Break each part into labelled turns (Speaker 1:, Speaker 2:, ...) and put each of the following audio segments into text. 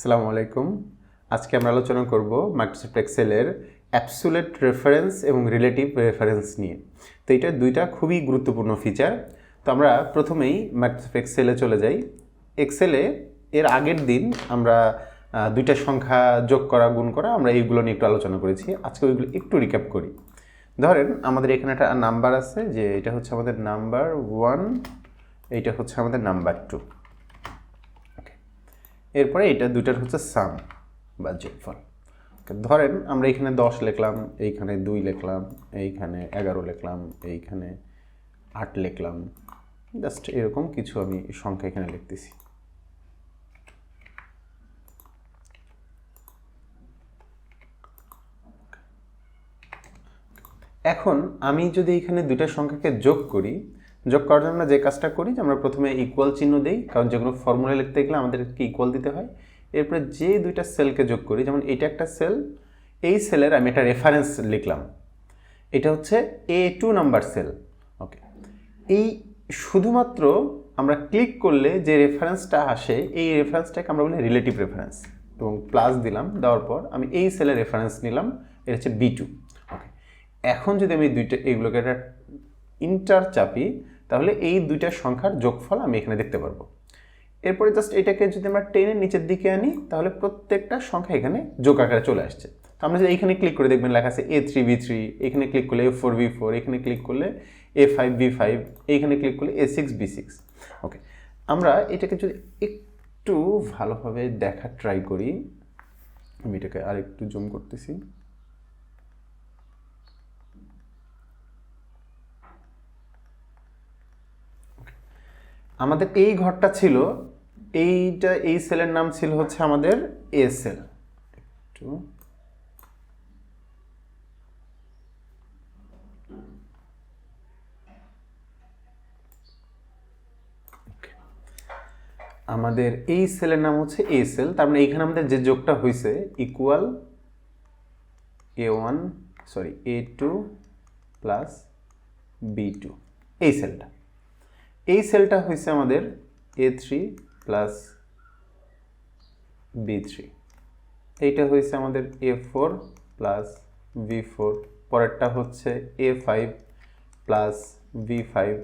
Speaker 1: আসসালামু আলাইকুম। আজকে আমরা আলোচনা করব মাইক্রোসফট এক্সেলের অ্যাবসুলেট রেফারেন্স এবং রিলেটিভ রেফারেন্স নিয়ে। তো এটা দুইটা খুবই গুরুত্বপূর্ণ ফিচার। তো আমরা প্রথমেই মাইক্রোসফট এক্সেলে চলে যাই। এক্সেলে এর আগের দিন আমরা দুইটা সংখ্যা যোগ করা, গুণ করা আমরা এইগুলো নিয়ে একটু আলোচনা করেছি। আজকে ওইগুলো একটু রিক্যাপ করি। ধরেন আমাদের এখানে একটা নাম্বার আছে যে এটা হচ্ছে আমাদের নাম্বার ওয়ান এইটা হচ্ছে আমাদের নাম্বার টু এরপরে এটা দুইটার হচ্ছে সাম বা যোগফল ধরেন আমরা এখানে দশ লিখলাম, এইখানে দুই লিখলাম, এইখানে এগারো লিখলাম, এইখানে আট লিখলাম। জাস্ট এরকম কিছু আমি সংখ্যা এখানে লিখতেছি। এখন আমি যদি এখানে দুইটা সংখ্যাকে যোগ করি যোগ করার জন্য আমরা যে কাজটা করি যে আমরা প্রথমে ইকুয়াল চিহ্ন দিই, কারণ যে কোনো ফর্মুলা লিখতে গেলে আমাদেরকে ইকুয়াল দিতে হয়। এরপরে যে দুইটা সেলকে যোগ করি, যেমন এটা একটা সেল এই সেলের আমি একটা রেফারেন্স লিখলাম। এটা হচ্ছে A two number cell okay এই শুধুমাত্র আমরা ক্লিক করলে যে রেফারেন্সটা আসে, এই রেফারেন্সটাকে আমরা বলি রিলেটিভ রেফারেন্স এবং প্লাস দিলাম, দেওয়ার পর আমি এই সেলের রেফারেন্স নিলাম, এটা হচ্ছে বি টু ওকে এখন যদি আমি দুইটা এইগুলোকে একটা ইন্টার চাপি, তাহলে এই দুইটা সংখ্যার যোগফল আমি এখানে দেখতে পারব। এরপরে জাস্ট এটাকে যদি আমরা টেনের নিচের দিকে আনি, তাহলে প্রত্যেকটা সংখ্যা এখানে যোগ আকারে চলে আসছে। তো আমরা যদি এইখানে ক্লিক করে দেখবেন লেখা আছে এ থ্রি বি থ্রি এখানে ক্লিক করলে এ ফোর বি ফোর এখানে ক্লিক করলে এ ফাইভ বি ফাইভ এইখানে ক্লিক করলে A six B six okay আমরা এটাকে যদি একটু ভালোভাবে দেখার ট্রাই করি, আমি এটাকে আর একটু জুম করতেছি। আমাদের এই ঘরটা ছিল, এইটা, এই সেলের নাম ছিল হচ্ছে আমাদের এ সেল একটু। আমাদের এই সেলের নাম হচ্ছে এ সেল তার মানে এইখানে আমাদের যে যোগটা হয়েছে equal A one sorry A two plus B two এই সেলটা এই সেলটা হয়েছে আমাদের A three plus B three এইটা হয়েছে আমাদের A four plus B four পরেরটা হচ্ছে A five plus B five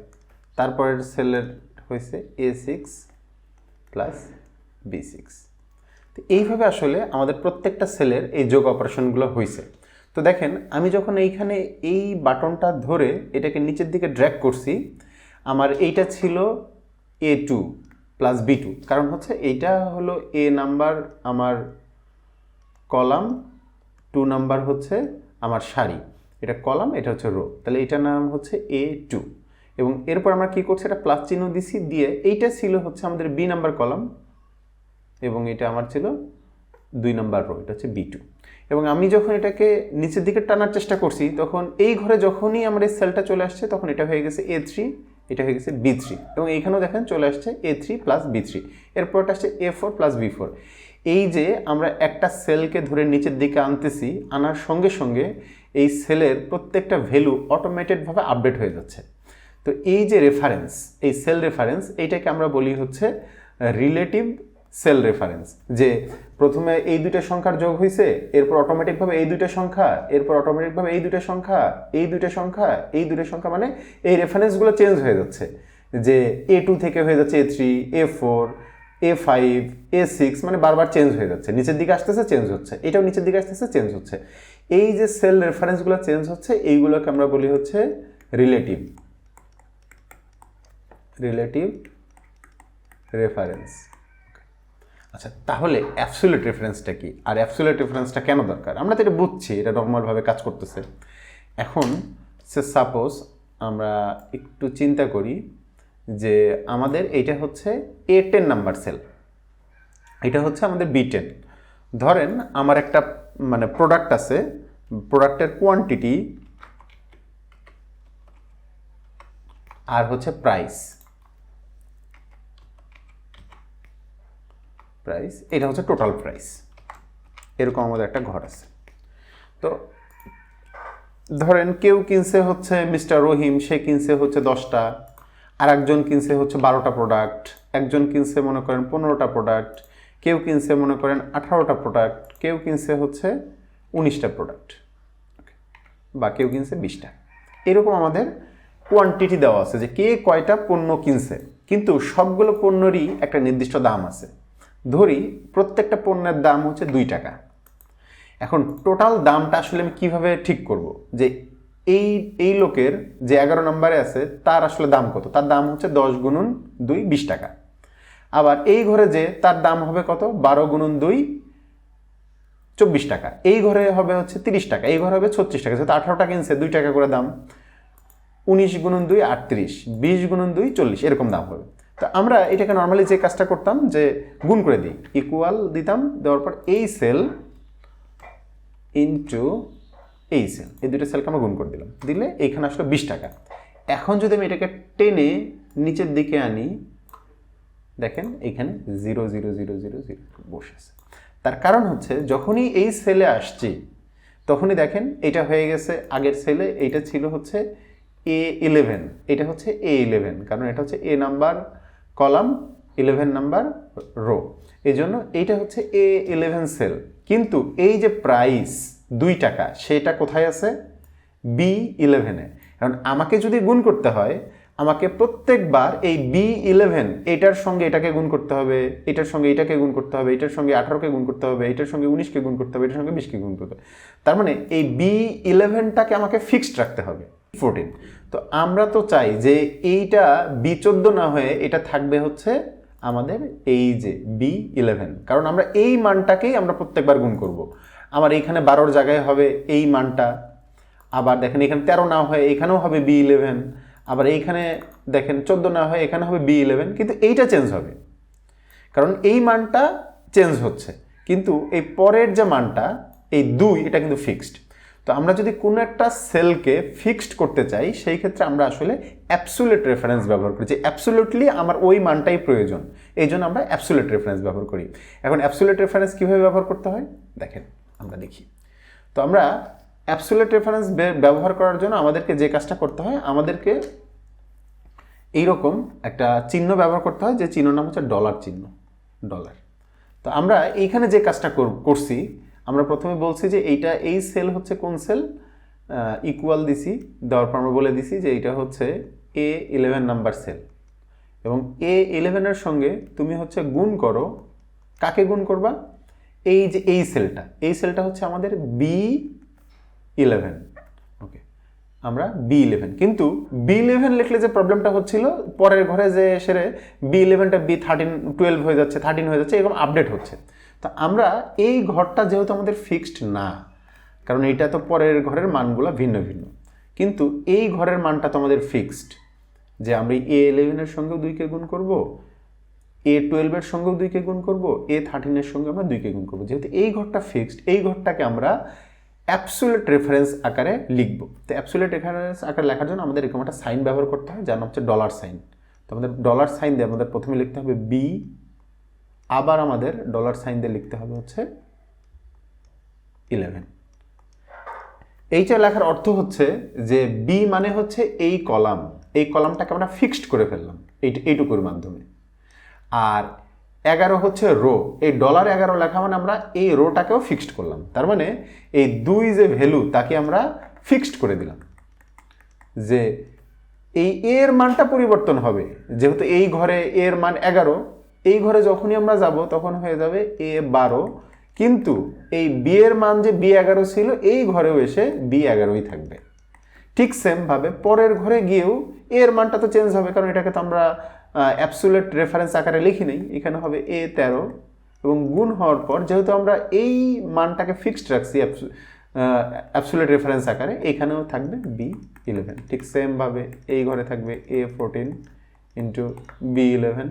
Speaker 1: তারপরের সেলের হয়েছে A six plus B six তো এইভাবে আসলে আমাদের প্রত্যেকটা সেলের এই যোগ অপারেশনগুলো হয়েছে তো দেখেন, আমি যখন এইখানে এই বাটনটা ধরে এটাকে নিচের দিকে ড্র্যাগ করছি আমার এইটা ছিল A two plus B two কারণ হচ্ছে এইটা হলো এ নাম্বার আমার কলাম টু নাম্বার হচ্ছে আমার সারি। এটা কলাম, এটা হচ্ছে রো তাহলে এটার নাম হচ্ছে এ টু এবং এরপর আমরা কী করছি এটা প্লাস চিহ্ন দিছি, দিয়ে এইটা ছিল হচ্ছে আমাদের বি নাম্বার কলাম, এবং এটা আমার ছিল দুই নাম্বার রো এটা হচ্ছে বি টু এবং আমি যখন এটাকে নিচের দিকে টানার চেষ্টা করছি, তখন এই ঘরে যখনই আমার এই সেলটা চলে আসছে, তখন এটা হয়ে গেছে এ থ্রি এটা হয়ে গেছে বি থ্রি এবং এইখানেও দেখেন চলে আসছে A three plus B three এরপরটা আসছে A four plus B four এই যে আমরা একটা সেলকে ধরে নিচের দিকে আনতেছি, আনার সঙ্গে সঙ্গে এই সেলের প্রত্যেকটা ভ্যালু অটোমেটেডভাবে আপডেট হয়ে যাচ্ছে। তো এই যে রেফারেন্স এই সেল রেফারেন্স এইটাকে আমরা বলি হচ্ছে রিলেটিভ সেল রেফারেন্স, যে প্রথমে এই দুইটা সংখ্যার যোগ হয়েছে এরপর অটোমেটিকভাবে এই দুইটা সংখ্যা, এরপর অটোমেটিকভাবে এই দুইটা সংখ্যা, এই দুইটা সংখ্যা, এই দুইটা সংখ্যা মানে এই রেফারেন্সগুলো চেঞ্জ হয়ে যাচ্ছে। যে এ টু থেকে হয়ে যাচ্ছে A three A four A five A six মানে বারবার চেঞ্জ হয়ে যাচ্ছে। নিচের দিকে আসতেছে চেঞ্জ হচ্ছে। এটাও নিচের দিকে আসতেছে চেঞ্জ হচ্ছে। এই যে সেল রেফারেন্সগুলো চেঞ্জ হচ্ছে, এইগুলোকে আমরা বলি হচ্ছে রিলেটিভ রিলেটিভ রেফারেন্স আচ্ছা তাহলে অ্যাবসুলেট রেফারেন্সটা কি? আর অ্যাবসুলেট রেফারেন্সটা কেন দরকার? আমরা তো এটা বুঝছি, এটা নর্মালভাবে কাজ করতেছে। এখন, সে সাপোজ আমরা একটু চিন্তা করি যে আমাদের এইটা হচ্ছে এ টেন নাম্বার সেল এটা হচ্ছে আমাদের বি টেন ধরেন, আমার একটা মানে প্রোডাক্ট আছে প্রোডাক্টের কোয়ান্টিটি আর হচ্ছে প্রাইস প্রাইস এটা হচ্ছে টোটাল প্রাইস এরকম আমাদের একটা ঘর আছে। তো ধরেন কেউ কিনছে হচ্ছে মিস্টার রহিম, সে কিনছে হচ্ছে দশটা আর একজন কিনছে হচ্ছে বারোটা প্রোডাক্ট একজন কিনছে মনে করেন পনেরোটা প্রোডাক্ট কেউ কিনছে মনে করেন আঠারোটা প্রোডাক্ট কেউ কিনছে হচ্ছে উনিশটা প্রোডাক্ট বা কেউ কিনছে বিশটা। এরকম আমাদের কোয়ান্টিটি দেওয়া আছে যে কে কয়টা পণ্য কিনছে। কিন্তু সবগুলো পণ্যরই একটা নির্দিষ্ট দাম আছে। ধরি প্রত্যেকটা পণ্যের দাম হচ্ছে দুই টাকা। এখন টোটাল দামটা আসলে আমি কীভাবে ঠিক করব? যে এই এই লোকের যে এগারো নম্বরে আছে, তার আসলে দাম কত? তার দাম হচ্ছে দশ গুণন দুই বিশ টাকা। আবার এই ঘরে যে তার দাম হবে কত? বারো গুণন দুই চব্বিশ টাকা। এই ঘরে হবে হচ্ছে তিরিশ টাকা। এই ঘরে হবে ছত্রিশ টাকা। যেহেতু আঠারোটা কিনছে, দুই টাকা করে দাম। উনিশ গুণন দুই আটত্রিশ, বিশ গুণন দুই চল্লিশ, এরকম দাম হবে। তো আমরা এটাকে নর্মালি যে কাজটা করতাম, যে গুণ করে দিই ইকুয়াল দিতাম, দেওয়ার পর এই সেল ইন্টু এই সেল এই দুটো সেলকে আমরা গুণ করে দিলাম। দিলে এইখানে আসলো বিশ টাকা। এখন যদি আমি এটাকে টেনে নিচের দিকে আনি, দেখেন এখানে zero zero zero zero zero বসে আছে। তার কারণ হচ্ছে যখনই এই সেলে আসছি, তখনই দেখেন এটা হয়ে গেছে আগের সেলে এইটা ছিল হচ্ছে এ ইলেভেন এটা হচ্ছে এ ইলেভেন কারণ এটা হচ্ছে A number column eleven number row এই জন্য এইটা হচ্ছে এ ইলেভেন সেল কিন্তু এই যে প্রাইস দুই টাকা, সেটা কোথায় আছে? বি ইলেভেনে কারণ আমাকে যদি গুণ করতে হয়, আমাকে প্রত্যেকবার এই বি ইলেভেন এটার সঙ্গে এটাকে গুণ করতে হবে, এটার সঙ্গে এটাকে গুণ করতে হবে, এটার সঙ্গে আঠারোকে গুণ করতে হবে, এটার সঙ্গে উনিশকে গুণ করতে হবে, এটার সঙ্গে বিশকে গুণ করতে হবে। তার মানে এই বি ইলেভেনটাকে আমাকে ফিক্সড রাখতে হবে। ফোরটিন তো আমরা তো চাই যে এইটা বি চোদ্দ না হয়ে এটা থাকবে হচ্ছে আমাদের এই যে বি ইলেভেন কারণ আমরা এই মানটাকেই আমরা প্রত্যেকবার গুণ করব। আমার এইখানে বারোর জায়গায় হবে এই মানটা। আবার দেখেন এখানে তেরো না হয় এখানেও হবে বি ইলেভেন আবার এইখানে দেখেন চোদ্দ না হয় এখানে হবে বি ইলেভেন কিন্তু এইটা চেঞ্জ হবে। কারণ এই মানটা চেঞ্জ হচ্ছে। কিন্তু এই পরের যে মানটা, এই দুই, এটা কিন্তু ফিক্সড তো আমরা যদি কোনো একটা সেলকে ফিক্সড করতে চাই, সেই ক্ষেত্রে আমরা আসলে অ্যাবসুলেট রেফারেন্স ব্যবহার করি যে অ্যাবসুলেটলি আমার ওই মানটাই প্রয়োজন। এই জন্য আমরা অ্যাবসুলেট রেফারেন্স ব্যবহার করি। এখন অ্যাবসুলেট রেফারেন্স কীভাবে ব্যবহার করতে হয়? দেখেন, আমরা দেখি। তো আমরা অ্যাবসুলেট রেফারেন্স ব্যবহার করার জন্য আমাদেরকে যে কাজটা করতে হয়, আমাদেরকে এইরকম একটা চিহ্ন ব্যবহার করতে হয়, যে চিহ্ন নাম হচ্ছে ডলার চিহ্ন ডলার তো আমরা এইখানে যে কাজটা কর- করছি আমরা প্রথমে বলছি যে এইটা এই সেল হচ্ছে কোন সেল ইকুয়াল দিছি, দেওয়ার পর আমরা বলে দিছি যে এইটা হচ্ছে এ ইলেভেন নাম্বার সেল এবং এ ইলেভেনের সঙ্গে তুমি হচ্ছে গুণ করো, কাকে গুণ করবা? এই যে এই সেলটা এই সেলটা হচ্ছে আমাদের বি ইলেভেন ওকে আমরা বি ইলেভেন কিন্তু বি ইলেভেন লিখলে যে প্রবলেমটা হচ্ছিল, পরের ঘরে যে সেরে বি ইলেভেনটা বি থার্টিন টুয়েলভ হয়ে যাচ্ছে থার্টিন হয়ে যাচ্ছে, এরকম আপডেট হচ্ছে। তা আমরা এই ঘরটা যেহেতু আমাদের ফিক্সড না, কারণ এটা তো পরের ঘরের মানগুলো ভিন্ন ভিন্ন। কিন্তু এই ঘরের মানটা তো আমাদের ফিক্সড যে আমরা এ ইলেভেনের সঙ্গেও দুইকে গুণ করব এ টুয়েলভের সঙ্গেও দুইকে গুণ করব এ থার্টিনের সঙ্গে আমরা দুইকে গুণ করব। যেহেতু এই ঘরটা ফিক্সড এই ঘরটাকে আমরা অ্যাপসুলেট রেফারেন্স আকারে লিখব। তো অ্যাপসুলেট রেফারেন্স আকারে লেখার জন্য আমাদের এরকম একটা সাইন ব্যবহার করতে হয়, যার নাম হচ্ছে ডলার সাইন তো আমাদের ডলার সাইন দিয়ে আমাদের প্রথমে লিখতে হবে বি আবার আমাদের ডলার সাইন দিয়ে লিখতে হবে হচ্ছে ইলেভেন এইটা লেখার অর্থ হচ্ছে যে বি মানে হচ্ছে এই কলাম, এই কলামটাকে আমরা ফিক্সড করে ফেললাম, এই, এইটুকুর মাধ্যমে। আর এগারো হচ্ছে রো এই ডলার এগারো লেখা মানে আমরা এই রোটাকেও ফিক্সড করলাম। তার মানে এই দুই যে ভ্যালু তাকে আমরা ফিক্সড করে দিলাম। যে এই এর মানটা পরিবর্তন হবে, যেহেতু এই ঘরে এর মান এগারো এই ঘরে যখনই আমরা যাব, তখন হয়ে যাবে এ বারো। কিন্তু এই বি এর মান যে বি এগারো ছিল, এই ঘরেও এসে বি এগারোই থাকবে। ঠিক সেমভাবে পরের ঘরে গিয়েও এর মানটা তো চেঞ্জ হবে, কারণ এটাকে তো আমরা অ্যাবসুলেট রেফারেন্স আকারে লিখি নেই। এখানে হবে এ তেরো এবং গুণ হওয়ার পর যেহেতু আমরা এই মানটাকে ফিক্সড রাখছি অ্যাবসুলেট রেফারেন্স আকারে, এখানেও থাকবে বি ইলেভেন ঠিক সেমভাবে এই ঘরে থাকবে A fourteen into B eleven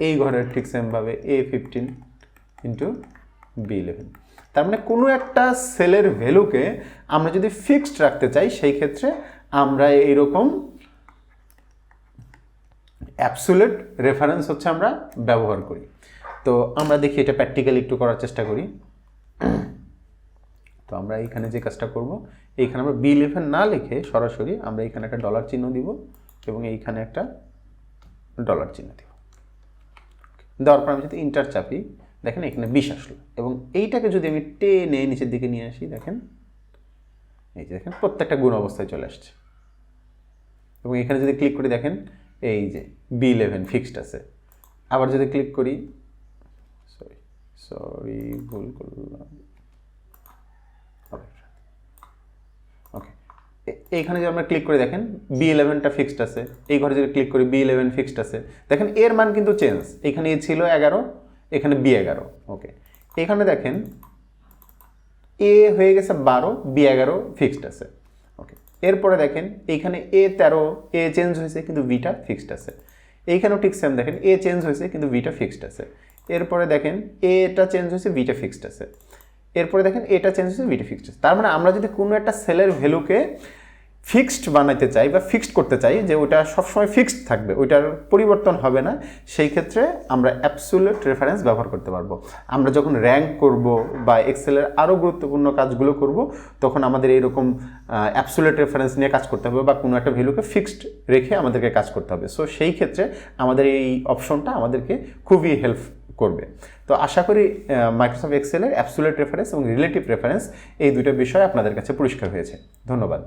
Speaker 1: এই ঘরের ঠিক সেমভাবে A fifteen into B eleven তার মানে কোনো একটা সেলের ভ্যালুকে আমরা যদি ফিক্সড রাখতে চাই, সেই ক্ষেত্রে আমরা এইরকম অ্যাবসুলেট রেফারেন্স হচ্ছে আমরা ব্যবহার করি। তো আমরা দেখি এটা প্র্যাকটিক্যালি একটু করার চেষ্টা করি। তো আমরা এইখানে যে কাজটা করব, এইখানে আমরা বি ইলেভেন না লিখে সরাসরি আমরা এখানে একটা ডলার চিহ্ন দিব এবং এইখানে একটা ডলার চিহ্ন দিব। দেওয়ার পর আমি যদি ইন্টার চাপি, দেখেন এখানে বিষ আসলো। এবং এইটাকে যদি আমি টেনে নিচের দিকে নিয়ে আসি, দেখেন, এই যে দেখেন প্রত্যেকটা গুণ অবস্থায় চলে আসছে। এবং এখানে যদি ক্লিক করি, দেখেন, এই যে বি ইলেভেন ফিক্সড আছে। আবার যদি ক্লিক করি সরি সরি ভুল করলাম ওকে এইখানে যদি আমরা ক্লিক করে, দেখেন বি ইলেভেনটা ফিক্সড আছে। এই ঘরে যদি ক্লিক করি বি ইলেভেন ফিক্সড আছে। দেখেন এর মান কিন্তু চেঞ্জ এখানে এ ছিল এগারো, এখানে বি এগারো। ওকে এখানে দেখেন এ হয়ে গেছে বারো বি এগারো ফিক্সড আছে। ওকে এরপরে দেখেন এইখানে এ তেরো এ চেঞ্জ হয়েছে, কিন্তু বিটা ফিক্সড আছে। এইখানেও ঠিক সেম দেখেন এ চেঞ্জ হয়েছে, কিন্তু বিটা ফিক্সড আছে। এরপরে দেখেন এটা চেঞ্জ হয়েছে বিটা ফিক্সড আছে। এরপরে দেখেন এটা চেঞ্জ হয়েছে বিটা ফিক্সড আছে। তার মানে আমরা যদি কোনো একটা সেলের ভ্যালুকে ফিক্সড বানাইতে চাই বা ফিক্সড করতে চাই যে ওটা সবসময় ফিক্সড থাকবে, ওইটার পরিবর্তন হবে না, সেই ক্ষেত্রে আমরা অ্যাবসুলেট রেফারেন্স ব্যবহার করতে পারব। আমরা যখন র্যাঙ্ক করব বা এক্সেলের আরও গুরুত্বপূর্ণ কাজগুলো করব, তখন আমাদের এইরকম অ্যাপসুলেট রেফারেন্স নিয়ে কাজ করতে হবে বা কোনো একটা ভ্যালুকে ফিক্সড রেখে আমাদেরকে কাজ করতে হবে। সো সেই ক্ষেত্রে আমাদের এই অপশনটা আমাদেরকে খুবই হেল্প করবে। তো আশা করি মাইক্রোসফট এক্সেলের অ্যাবসুলেট রেফারেন্স এবং রিলেটিভ রেফারেন্স এই দুটো বিষয় আপনাদের কাছে পরিষ্কার হয়েছে। ধন্যবাদ।